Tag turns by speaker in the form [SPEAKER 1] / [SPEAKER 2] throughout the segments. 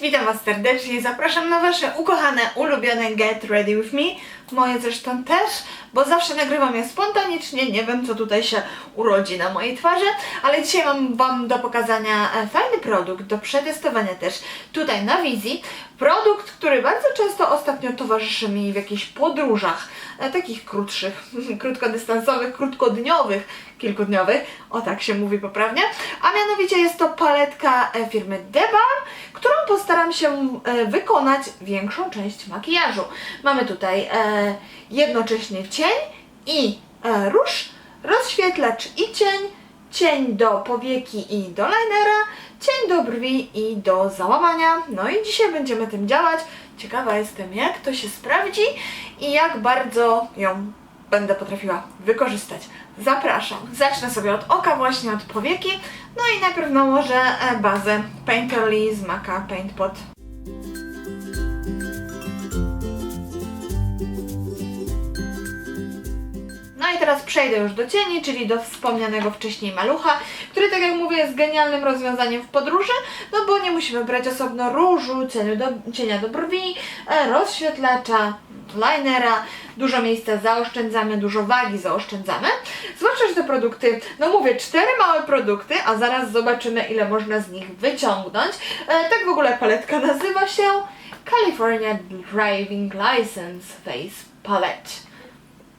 [SPEAKER 1] witam Was serdecznie zapraszam na Wasze ukochane, ulubione Get Ready With Me. Moje zresztą też, bo zawsze nagrywam je spontanicznie, nie wiem co tutaj się urodzi na mojej twarzy, ale dzisiaj mam Wam do pokazania e, fajny produkt, do przetestowania też tutaj na wizji. Produkt, który bardzo często ostatnio towarzyszy mi w jakichś podróżach, takich krótszych, krótkodystansowych, krótkodniowych, kilkudniowych, o tak się mówi poprawnie, a mianowicie jest to paletka e, firmy Debar, którą postaram się e, wykonać większą część makijażu. Mamy tutaj e, jednocześnie cień i e, róż, rozświetlacz i cień, cień do powieki i do linera, cień do brwi i do załamania. No i dzisiaj będziemy tym działać. Ciekawa jestem, jak to się sprawdzi i jak bardzo ją będę potrafiła wykorzystać. Zapraszam. Zacznę sobie od oka, właśnie od powieki. No i najpierw nałożę e, bazę Painterly z Maca Paint Pot. No i teraz przejdę już do cieni, czyli do wspomnianego wcześniej malucha, który tak jak mówię jest genialnym rozwiązaniem w podróży, no bo nie musimy brać osobno różu, do, cienia do brwi, e, rozświetlacza, linera, dużo miejsca zaoszczędzamy, dużo wagi zaoszczędzamy. Zwłaszcza, że te produkty, no mówię, cztery małe produkty, a zaraz zobaczymy ile można z nich wyciągnąć. E, tak w ogóle paletka nazywa się California Driving License Face Palette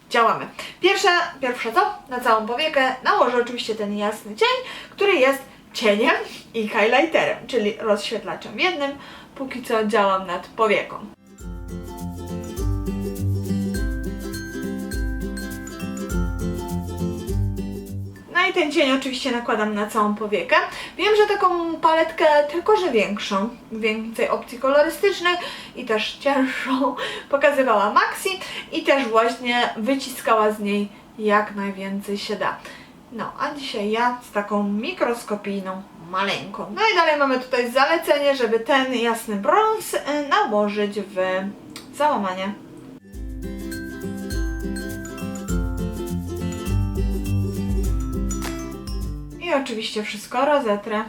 [SPEAKER 1] działamy. Pierwsza, pierwsze co? Na całą powiekę nałożę oczywiście ten jasny cień, który jest cieniem i highlighterem, czyli rozświetlaczem jednym. Póki co działam nad powieką. No i ten cień oczywiście nakładam na całą powiekę. Wiem, że taką paletkę, tylko że większą, więcej opcji kolorystycznych i też cięższą pokazywała Maxi i też właśnie wyciskała z niej jak najwięcej się da. No, a dzisiaj ja z taką mikroskopijną maleńką. No i dalej mamy tutaj zalecenie, żeby ten jasny brąz y, nałożyć w załamanie. I oczywiście wszystko rozetrę.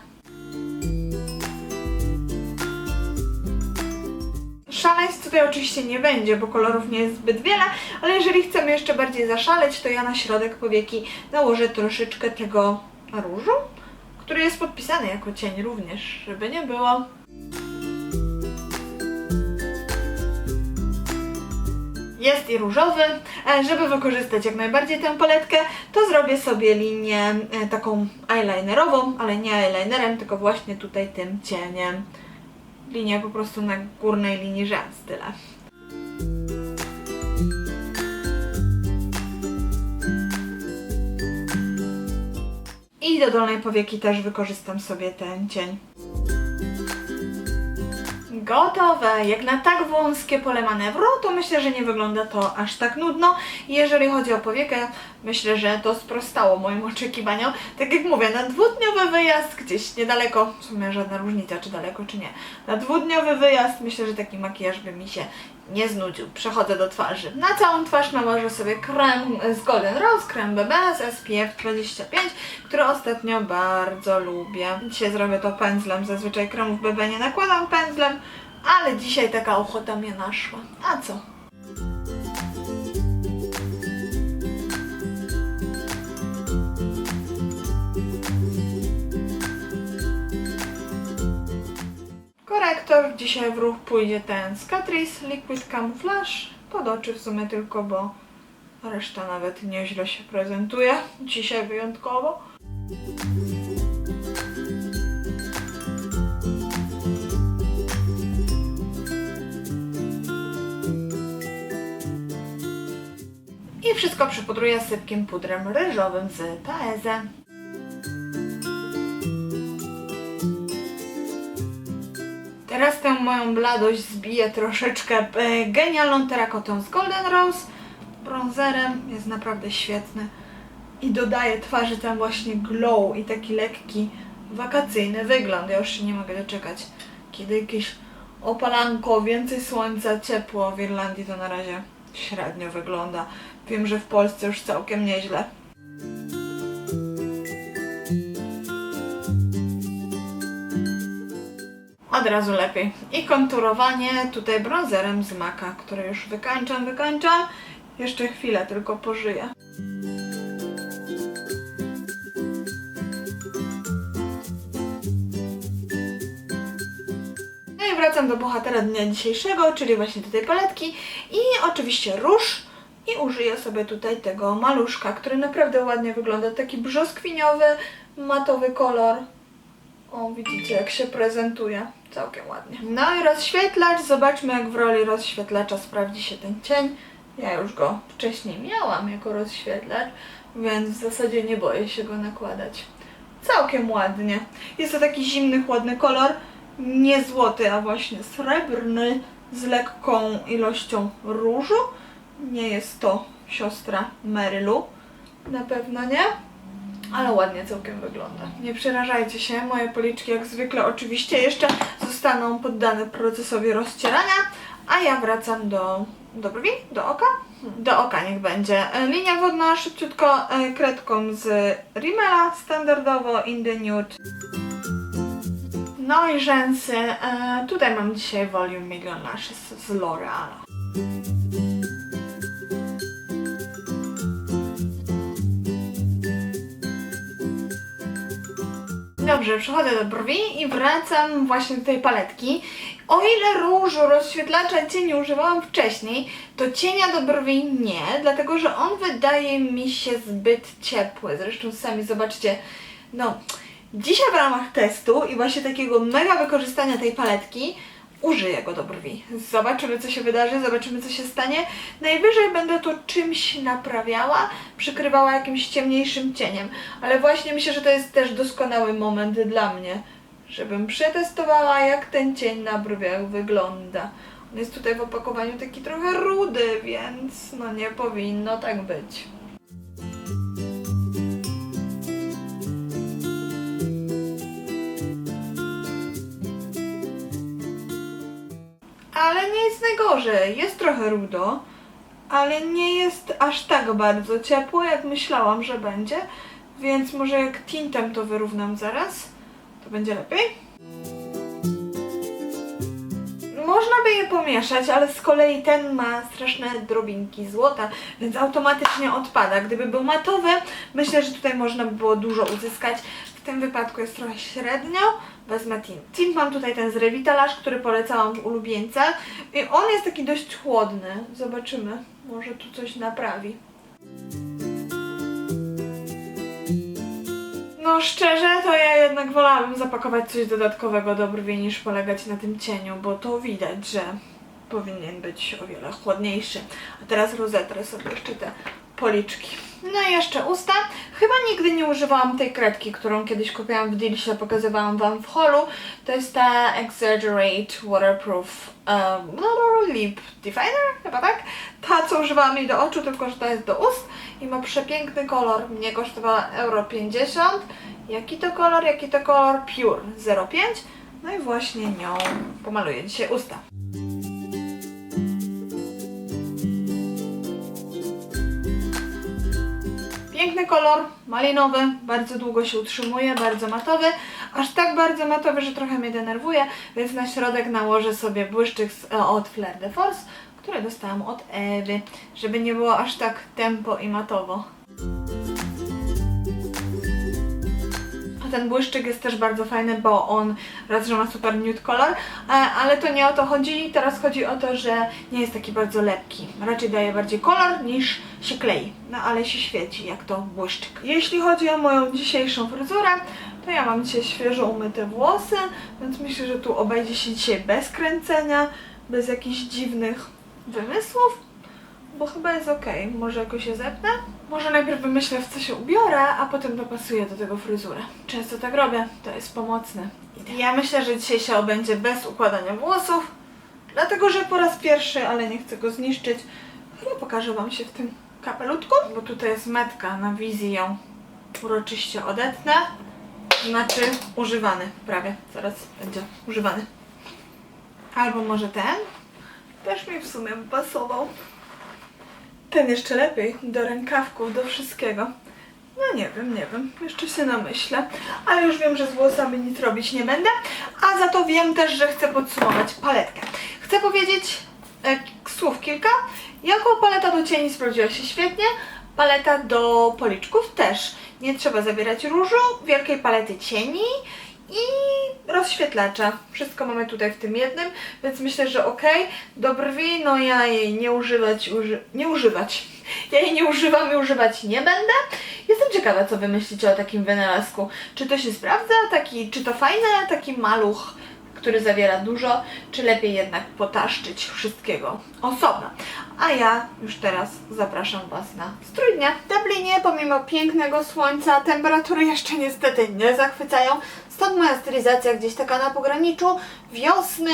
[SPEAKER 1] Szaleństw tutaj oczywiście nie będzie, bo kolorów nie jest zbyt wiele, ale jeżeli chcemy jeszcze bardziej zaszaleć, to ja na środek powieki nałożę troszeczkę tego różu, który jest podpisany jako cień również, żeby nie było. Jest i różowy. E, Żeby wykorzystać jak najbardziej tę paletkę, to zrobię sobie linię e, taką eyelinerową, ale nie eyelinerem, tylko właśnie tutaj tym cieniem. Linię po prostu na górnej linii rzęs, tyle. I do dolnej powieki też wykorzystam sobie ten cień. Gotowe! Jak na tak wąskie pole manewru, to myślę, że nie wygląda to aż tak nudno. Jeżeli chodzi o powiekę, myślę, że to sprostało moim oczekiwaniom. Tak jak mówię, na dwudniowy wyjazd gdzieś niedaleko, w sumie żadna różnica, czy daleko, czy nie. Na dwudniowy wyjazd myślę, że taki makijaż by mi się nie znudził. Przechodzę do twarzy. Na całą twarz nałożę sobie krem z Golden Rose, krem BB z SPF 25, który ostatnio bardzo lubię. Dzisiaj zrobię to pędzlem, zazwyczaj kremów BB nie nakładam pędzlem, ale dzisiaj taka ochota mnie naszła. A co? Korektor, dzisiaj w ruch pójdzie ten z Catrice Liquid Camouflage. Pod oczy w sumie tylko, bo reszta nawet nieźle się prezentuje. Dzisiaj wyjątkowo. I wszystko przypudruję sypkim pudrem ryżowym z Paeze. Teraz tę moją bladość zbiję troszeczkę e, genialną terakotą z Golden Rose. Bronzerem jest naprawdę świetny. I dodaje twarzy ten właśnie glow i taki lekki wakacyjny wygląd. Ja już się nie mogę doczekać. Kiedy jakieś opalanko, więcej słońca, ciepło w Irlandii to na razie średnio wygląda. Wiem, że w Polsce już całkiem nieźle. Od razu lepiej. I konturowanie tutaj bronzerem z Maka, które już wykańczam, wykańczam. Jeszcze chwilę tylko pożyję. No i wracam do bohatera dnia dzisiejszego, czyli właśnie do tej paletki i oczywiście róż i użyję sobie tutaj tego maluszka, który naprawdę ładnie wygląda, taki brzoskwiniowy, matowy kolor. O, widzicie jak się prezentuje, całkiem ładnie. No i rozświetlacz, zobaczmy jak w roli rozświetlacza sprawdzi się ten cień. Ja już go wcześniej miałam jako rozświetlacz, więc w zasadzie nie boję się go nakładać. Całkiem ładnie. Jest to taki zimny, chłodny kolor, nie złoty, a właśnie srebrny, z lekką ilością różu. Nie jest to siostra Marylu, na pewno nie, ale ładnie całkiem wygląda. Nie przerażajcie się, moje policzki jak zwykle oczywiście jeszcze zostaną poddane procesowi rozcierania, a ja wracam do, do brwi, do oka. Do oka niech będzie. E, Linia wodna szybciutko e, kredką z Rimmela, standardowo in the nude. No i rzęsy. E, tutaj mam dzisiaj Volume Million Lashes z L'Oreal. Dobrze, przechodzę do brwi i wracam właśnie do tej paletki. O ile różu, rozświetlacza cieni używałam wcześniej, to cienia do brwi nie, dlatego że on wydaje mi się zbyt ciepły. Zresztą sami zobaczcie, no, dzisiaj w ramach testu i właśnie takiego mega wykorzystania tej paletki użyję go do brwi. Zobaczymy, co się wydarzy, zobaczymy, co się stanie. Najwyżej będę to czymś naprawiała, przykrywała jakimś ciemniejszym cieniem. Ale właśnie myślę, że to jest też doskonały moment dla mnie, żebym przetestowała, jak ten cień na brwiach wygląda. On jest tutaj w opakowaniu taki trochę rudy, więc no nie powinno tak być. Ale nie jest najgorzej. Jest trochę rudo, ale nie jest aż tak bardzo ciepło, jak myślałam, że będzie. Więc może jak tintem to wyrównam zaraz, to będzie lepiej. Można by je pomieszać, ale z kolei ten ma straszne drobinki złota, więc automatycznie odpada. Gdyby był matowy, myślę, że tutaj można by było dużo uzyskać. W tym wypadku jest trochę średnio. Wezmę tint. Mam tutaj ten z który polecałam w ulubieńcach. I on jest taki dość chłodny. Zobaczymy. Może tu coś naprawi. No szczerze, to ja jednak wolałabym zapakować coś dodatkowego do brwi niż polegać na tym cieniu, bo to widać, że powinien być o wiele chłodniejszy. A teraz rozetrę sobie jeszcze te policzki. No i jeszcze usta. Chyba nigdy nie używałam tej kredki, którą kiedyś kupiłam w Dealsie, pokazywałam Wam w holu. To jest ta Exaggerate Waterproof um, Lip Definer, chyba tak? Ta, co używałam jej do oczu, tylko że to jest do ust i ma przepiękny kolor. Mnie kosztowała euro 50. Jaki to kolor? Jaki to kolor? Pure 05. No i właśnie nią pomaluję dzisiaj usta. Piękny kolor, malinowy, bardzo długo się utrzymuje, bardzo matowy, aż tak bardzo matowy, że trochę mnie denerwuje, więc na środek nałożę sobie błyszczyk e, od Fleur de Force, który dostałam od Ewy, żeby nie było aż tak tempo i matowo. Ten błyszczyk jest też bardzo fajny, bo on raz, że ma super nude kolor, e, ale to nie o to chodzi. Teraz chodzi o to, że nie jest taki bardzo lepki. Raczej daje bardziej kolor niż się klei. No ale się świeci jak to błyszczyk. Jeśli chodzi o moją dzisiejszą fryzurę, to ja mam dzisiaj świeżo umyte włosy, więc myślę, że tu obejdzie się dzisiaj bez kręcenia, bez jakichś dziwnych wymysłów bo chyba jest ok. Może jakoś się zepnę? Może najpierw wymyślę w co się ubiorę, a potem dopasuję do tego fryzurę. Często tak robię, to jest pomocne. Ja myślę, że dzisiaj się obędzie bez układania włosów, dlatego że po raz pierwszy, ale nie chcę go zniszczyć, chyba pokażę Wam się w tym kapelutku, bo tutaj jest metka, na wizji ją uroczyście odetnę. Znaczy używany, prawie, zaraz będzie używany. Albo może ten? Też mi w sumie pasował. Ten jeszcze lepiej, do rękawków, do wszystkiego. No nie wiem, nie wiem, jeszcze się namyślę, ale już wiem, że z włosami nic robić nie będę, a za to wiem też, że chcę podsumować paletkę. Chcę powiedzieć e, słów kilka. Jaką paleta do cieni sprawdziła się świetnie, paleta do policzków też. Nie trzeba zabierać różu, wielkiej palety cieni i rozświetlacza. Wszystko mamy tutaj w tym jednym, więc myślę, że ok. Do brwi, no ja jej nie używać, uży... nie używać. Ja jej nie używam i używać nie będę. Jestem ciekawa, co wy myślicie o takim wynalazku. Czy to się sprawdza? Taki, czy to fajne? Taki maluch, który zawiera dużo, czy lepiej jednak potaszczyć wszystkiego osobno? A ja już teraz zapraszam Was na strój dnia. W Dublinie, pomimo pięknego słońca, temperatury jeszcze niestety nie zachwycają. Stąd moja stylizacja gdzieś taka na pograniczu wiosny,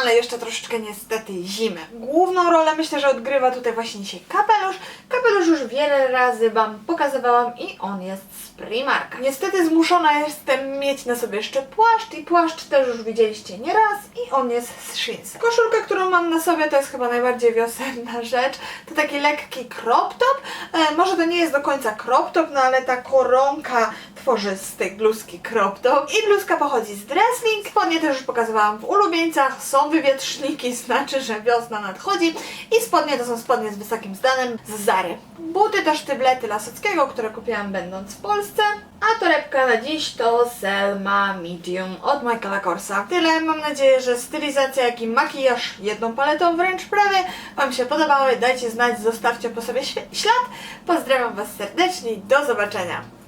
[SPEAKER 1] ale jeszcze troszeczkę niestety zimy. Główną rolę myślę, że odgrywa tutaj właśnie dzisiaj kapelusz. Kapelusz już wiele razy Wam pokazywałam i on jest z Primarka. Niestety zmuszona jestem mieć na sobie jeszcze płaszcz i płaszcz też już widzieliście nieraz i on jest z Shinsa. Koszulka, którą mam na sobie to jest chyba najbardziej wiosenna rzecz. To taki lekki crop top. E, może to nie jest do końca crop top, no ale ta koronka tworzy z tej bluzki crop top i bluzka pochodzi z Dressling. Spodnie też już pokazywałam w ulubieńcach. Są wywietrzniki, znaczy, że wiosna nadchodzi i spodnie to są spodnie z wysokim zdanem z Zary. Buty to sztyblety Lasockiego, które kupiłam będąc w Polsce. A torebka na dziś to Selma Medium od Michaela Korsa. Tyle, mam nadzieję, że stylizacja jak i makijaż jedną paletą wręcz prawie Wam się podobały. Dajcie znać, zostawcie po sobie ślad. Pozdrawiam Was serdecznie i do zobaczenia.